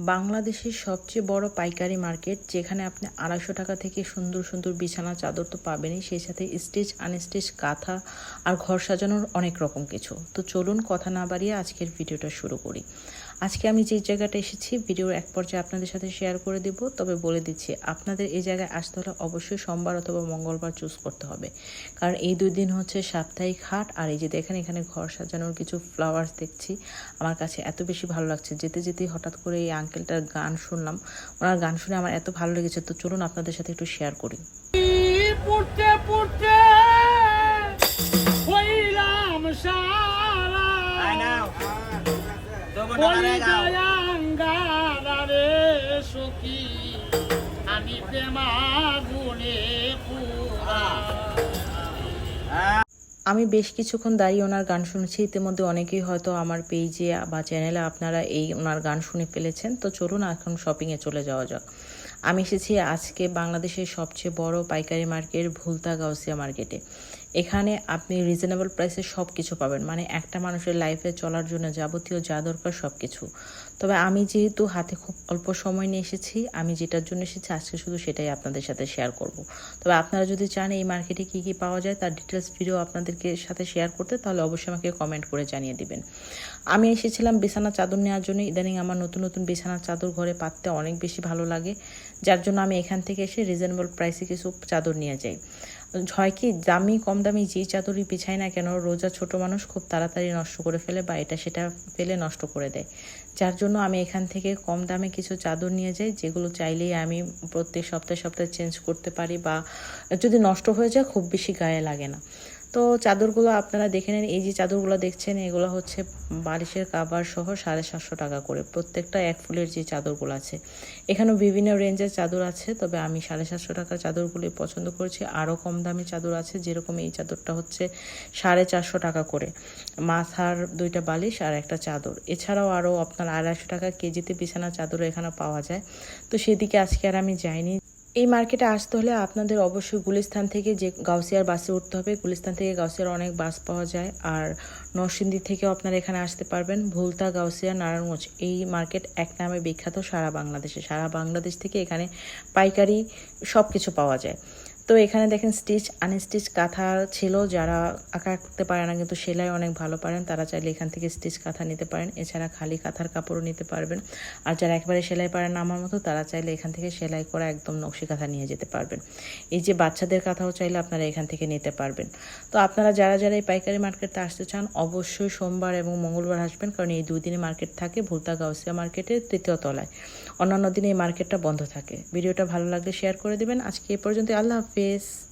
বাংলাদেশের সবচেয়ে বড় পাইকারি মার্কেট, যেখানে আপনি আড়াইশো টাকা থেকে সুন্দর সুন্দর বিছানা চাদর তো পাবেনই, সেই সাথে স্টিচ, আনস্টিচ কাঁথা আর ঘর সাজানোর অনেক রকম কিছু। তো চলুন কথা না বাড়িয়ে আজকের ভিডিওটা শুরু করি। আজকে আমি যে জায়গাটা এসেছি ভিডিওর এক পর্যায়ে আপনাদের সাথে শেয়ার করে দিব। তবে বলে দিচ্ছি আপনাদের এই জায়গায় আসতে হলে অবশ্যই সোমবার অথবা মঙ্গলবার চুজ করতে হবে। কারণ এই দুই দিন হচ্ছে সাপ্তাহিক হাট আর এই যে দেখেন এখানে ঘর সাজানোর কিছু ফ্লাওয়ার্স দেখছি। আমার কাছে এত বেশি ভালো লাগছে। যেতে যেতেই হঠাৎ করে এই আঙ্কেলটার গান শুনলাম। ওনার গান শুনে আমার এত ভালো লেগেছে তো চলুন আপনাদের সাথে একটু শেয়ার করি। পুড়তে পুড়তে হইলাম সারা। আমি পুরা। আমি বেশ কিছুক্ষণ দাঁড়িয়ে ওনার গান শুনেছি। ইতিমধ্যে অনেকেই হয়তো আমার পেজে বা চ্যানেলে আপনারা এই ওনার গান শুনে ফেলেছেন। তো চলুন এখন শপিংয়ে চলে যাওয়া যাক। আমি এসেছি আজকে বাংলাদেশের সবচেয়ে বড় পাইকারি মার্কেট ভুলতা গাউসিয়া মার্কেটে। এখানে আপনি রিজনেবল প্রাইসে সব কিছু পাবেন। মানে একটা মানুষের লাইফে চলার জন্য যাবতীয় যা দরকার সব কিছু তবে আমি যেহেতু হাতে খুব অল্প সময় নিয়ে এসেছি, আমি যেটার জন্য এসেছি আজকে শুধু সেটাই আপনাদের সাথে শেয়ার করব। তবে আপনারা যদি চান এই মার্কেটে কী কী পাওয়া যায়, তার ডিটেলস ভিডিও আপনাদেরকে সাথে শেয়ার করতে, তাহলে অবশ্যই আমাকে কমেন্ট করে জানিয়ে দিবেন। আমি এসেছিলাম বিছানা চাদর নেওয়ার জন্য। ইদানিং আমার নতুন নতুন বিছানা চাদর ঘরে পাততে অনেক বেশি ভালো লাগে। যার জন্য আমি এখান থেকে এসে রিজনেবল প্রাইসে কিছু চাদর নিয়ে যাই। হয় কি দামি, কম দামি যে চাদরই বিছাই না কেন, রোজা ছোট মানুষ খুব তাড়াতাড়ি নষ্ট করে ফেলে বা এটা সেটা ফেলে নষ্ট করে দেয়। যার জন্য আমি এখান থেকে কম দামে কিছু চাদর নিয়ে যাই, যেগুলো চাইলেই আমি প্রত্যেক সপ্তাহে সপ্তাহে চেঞ্জ করতে পারি বা যদি নষ্ট হয়ে যায়, খুব বেশি গায়ে লাগে না। তো চাদরগুলো আপনারা দেখে নেন। এই যে চাদরগুলো দেখছেন, এগুলো হচ্ছে বালিশের কাবার সহ সাড়ে সাতশো টাকা করে। প্রত্যেকটা এক ফুলের যে চাদরগুলো আছে। এখানেও বিভিন্ন রেঞ্জের চাদর আছে, তবে আমি সাড়ে সাতশো টাকার চাদরগুলি পছন্দ করছি। আরও কম দামি চাদর আছে, যেরকম এই চাদরটা হচ্ছে সাড়ে চারশো টাকা করে। মাথার দুইটা বালিশ আর একটা চাদর। এছাড়াও আরও আপনার আড়াইশো টাকা কেজিতে বিছানা চাদরও এখানে পাওয়া যায়। তো সেদিকে আজকে আর আমি যাইনি। এই মার্কেটে আসতে হলে আপনাদের অবশ্যই গুলিস্থান থেকে যে গাউসিয়ার বাসে উঠতে হবে। গুলিস্থান থেকে গাউসিয়ার অনেক বাস পাওয়া যায়। আর নরসিংদী থেকেও আপনারা এখানে আসতে পারবেন। ভুলতা গাউসিয়া নারায়ণগঞ্জ এই মার্কেট এক নামে বিখ্যাত সারা বাংলাদেশে। সারা বাংলাদেশ থেকে এখানে পাইকারি সব কিছু পাওয়া যায়। তো এখানে দেখেন স্টিচ আনস্টিচ কাঁথা ছিল, যারা আঁকা আঁকতে পারে না কিন্তু সেলাই অনেক ভালো পারেন, তারা চাইলে এখান থেকে স্টিচ কাঁথা নিতে পারেন। এছাড়া খালি কাঁথার কাপড়ও নিতে পারবেন। আর যারা একবারে সেলাই পারেন না আমার মতো, তারা চাইলে এখান থেকে সেলাই করা একদম নকশি কাঁথা নিয়ে যেতে পারবেন। এই যে বাচ্চাদের কাঁথাও চাইলে আপনারা এখান থেকে নিতে পারবেন। তো আপনারা যারা যারা এই পাইকারি মার্কেটে আসতে চান, অবশ্যই সোমবার এবং মঙ্গলবার আসবেন, কারণ এই দুই দিনে মার্কেট থাকে ভুলতা গাউসিয়া মার্কেটের তৃতীয় তলায়। অন্যান্য দিনে এই মার্কেটটা বন্ধ থাকে। ভিডিওটা ভালো লাগলে শেয়ার করে দেবেন। আজকে এ পর্যন্ত আল্লাহ হাফেজ। office